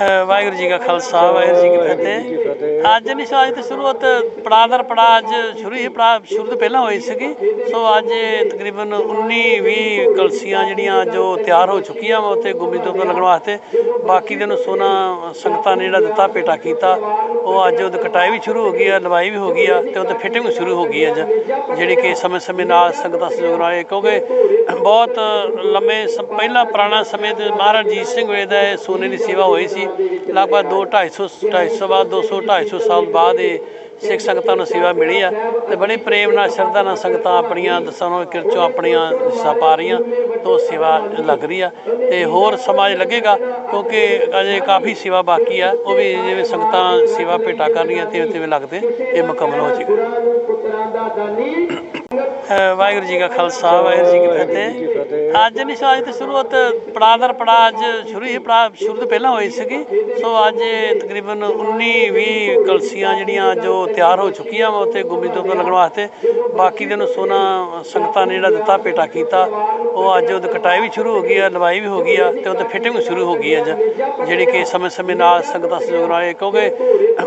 ਅ, ਵਾਹਿਗੁਰੂ ਜੀ ਕਾ ਖਾਲਸਾ ਵਾਹਿਗੁਰੂ ਜੀ ਕੀ ਫਤਿਹ। ਅੱਜ ਨਹੀਂ ਸੋ ਅੱਜ ਤੇ ਸ਼ੁਰੂਆਤ ਪੜਾਅ ਦਰ ਪੜਾਅ ਅੱਜ ਸ਼ੁਰੂ ਹੀ ਪੜਾਅ ਸ਼ੁਰੂ ਤੋਂ ਪਹਿਲਾਂ ਹੋਈ ਸੀਗੀ। ਸੋ ਅੱਜ ਤਕਰੀਬਨ 19 20 ਕਲਸੀਆਂ ਜਿਹੜੀਆਂ ਜੋ ਤਿਆਰ ਹੋ ਚੁੱਕੀਆਂ ਵਾ ਉੱਥੇ ਗੁੰਮੀ ਤੋਂ ਉੱਪਰ ਲੱਗਣ ਵਾਸਤੇ। ਬਾਕੀ ਦੇ ਨੂੰ ਸੋਨਾ ਸੰਗਤਾਂ ਨੇ ਜਿਹੜਾ ਦਿੱਤਾ ਪੇਟਾ ਕੀਤਾ ਉਹ ਅੱਜ ਉਹਦੀ ਕਟਾਈ ਵੀ ਸ਼ੁਰੂ ਹੋ ਗਈ ਆ ਲਵਾਈ ਵੀ ਹੋ ਗਈ ਆ ਤੇ ਉਹਤੇ ਫਿਟਿੰਗ ਵੀ ਸ਼ੁਰੂ ਹੋ ਗਈ ਅੱਜ। ਜਿਹੜੀ ਕਿ ਸਮੇਂ ਸਮੇਂ ਨਾਲ ਸੰਗਤਾਂ ਸਹਿਯੋਗ ਨਾਲ ਇਹ ਕਿਉਂਕਿ ਬਹੁਤ ਲੰਮੇ ਪਹਿਲਾਂ ਪੁਰਾਣਾ ਸਮੇਂ ਤੇ ਮਹਾਰਾਜ ਜੀਤ ਸਿੰਘ ਵੇਲੇ ਦਾ ਇਹ ਸੋਨੇ ਦੀ ਸੇਵਾ ਹੋਈ ਸੀ। ਲਗਭਗ 2 250 250 ਬਾਅਦ 200 250 ਸਾਲ ਬਾਅਦ ਇਹ ਸਿੱਖ ਸੰਗਤਾਂ ਨੂੰ ਸੇਵਾ ਮਿਲੀ ਆ ਤੇ ਬੜੇ ਪ੍ਰੇਮ ਨਾਲ ਸ਼ਰਧਾ ਨਾਲ ਸੰਗਤਾਂ ਆਪਣੀਆਂ ਦਸਾਂ ਨੂੰ ਕਿਰਚੋਂ ਆਪਣੀਆਂ ਹਿੱਸਾ ਪਾ ਰਹੀਆਂ ਤੋਂ ਸੇਵਾ ਲੱਗ ਰਹੀ ਆ ਤੇ ਹੋਰ ਸਮਾਜ ਲੱਗੇਗਾ ਕਿਉਂਕਿ ਅਜੇ ਕਾਫੀ ਸੇਵਾ ਬਾਕੀ ਆ ਉਹ ਵੀ ਜਿਵੇਂ ਸੰਗਤਾਂ ਸੇਵਾ ਭੇਟਾ ਕਰ ਰਹੀਆਂ ਤੇ ਤਿਵੇਂ ਲੱਗਦੇ ਇਹ ਮੁਕੰਮਲ ਹੋ ਜਾਏਗਾ। ਅ, ਵਾਹਿਗੁਰੂ ਜੀ ਕਾ ਖਾਲਸਾ ਵਾਹਿਗੁਰੂ ਜੀ ਕੀ ਫਤਿਹ। ਅੱਜ ਨਹੀਂ ਸੋ ਅੱਜ ਤੇ ਸ਼ੁਰੂਆਤ ਪੜਾਅ ਦਰ ਪੜਾਅ ਅੱਜ ਸ਼ੁਰੂ ਹੀ ਪੜਾਅ ਸ਼ੁਰੂ ਤੋਂ ਪਹਿਲਾਂ ਹੋਈ ਸੀਗੀ। ਸੋ ਅੱਜ ਤਕਰੀਬਨ 19 20 ਕਲਸੀਆਂ ਜਿਹੜੀਆਂ ਜੋ ਤਿਆਰ ਹੋ ਚੁੱਕੀਆਂ ਵਾ ਉੱਥੇ ਗੁੰਮੀ ਤੋਂ ਉੱਪਰ ਲੱਗਣ ਵਾਸਤੇ। ਬਾਕੀ ਦੇ ਨੂੰ ਸੋਨਾ ਸੰਗਤਾਂ ਨੇ ਜਿਹੜਾ ਦਿੱਤਾ ਪੇਟਾ ਕੀਤਾ ਉਹ ਅੱਜ ਉਹਦੀ ਕਟਾਈ ਵੀ ਸ਼ੁਰੂ ਹੋ ਗਈ ਆ ਲਵਾਈ ਵੀ ਹੋ ਗਈ ਆ ਤੇ ਉਹਤੇ ਫਿਟਿੰਗ ਵੀ ਸ਼ੁਰੂ ਹੋ ਗਈ ਅੱਜ। ਜਿਹੜੀ ਕਿ ਸਮੇਂ ਸਮੇਂ ਨਾਲ ਸੰਗਤਾਂ ਸਹਿਯੋਗ ਨਾਲ ਇਹ ਕਿਉਂਕਿ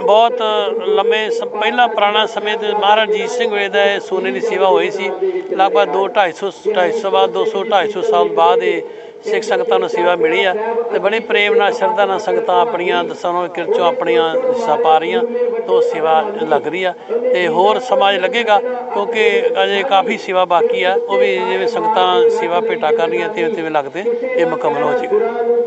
ਬਹੁਤ ਲੰਮੇ ਪਹਿਲਾਂ ਪੁਰਾਣਾ ਸਮੇਂ ਤੇ ਮਹਾਰਾਜ ਜੀਤ ਸਿੰਘ ਵੇਲੇ ਦਾ ਇਹ ਸੋਨੇ ਦੀ ਸੇਵਾ ਹੋਈ ਸੀ। ਲਗਭਗ 2 250 250 ਬਾਅਦ 200 250 ਸਾਲ ਬਾਅਦ ਇਹ ਸਿੱਖ ਸੰਗਤਾਂ ਨੂੰ ਸੇਵਾ ਮਿਲੀ ਆ ਤੇ ਬੜੇ ਪ੍ਰੇਮ ਨਾਲ ਸ਼ਰਧਾ ਨਾਲ ਸੰਗਤਾਂ ਆਪਣੀਆਂ ਦਸਾਂ ਨੂੰ ਕਿਰਚੋਂ ਆਪਣੀਆਂ ਹਿੱਸਾ ਪਾ ਰਹੀਆਂ ਤੋਂ ਸੇਵਾ ਲੱਗ ਰਹੀ ਆ। ਤੇ ਹੋਰ ਸਮਾਜ ਲੱਗੇਗਾ ਕਿਉਂਕਿ ਅਜੇ ਕਾਫੀ ਸੇਵਾ ਬਾਕੀ ਆ। ਉਹ ਵੀ ਜਿਵੇਂ ਸੰਗਤਾਂ ਸੇਵਾ ਭੇਟਾ ਕਰ ਰਹੀਆਂ ਤੇ ਤਿਵੇਂ ਲੱਗਦੇ ਇਹ ਮੁਕੰਮਲ ਹੋ ਜਾਏਗਾ।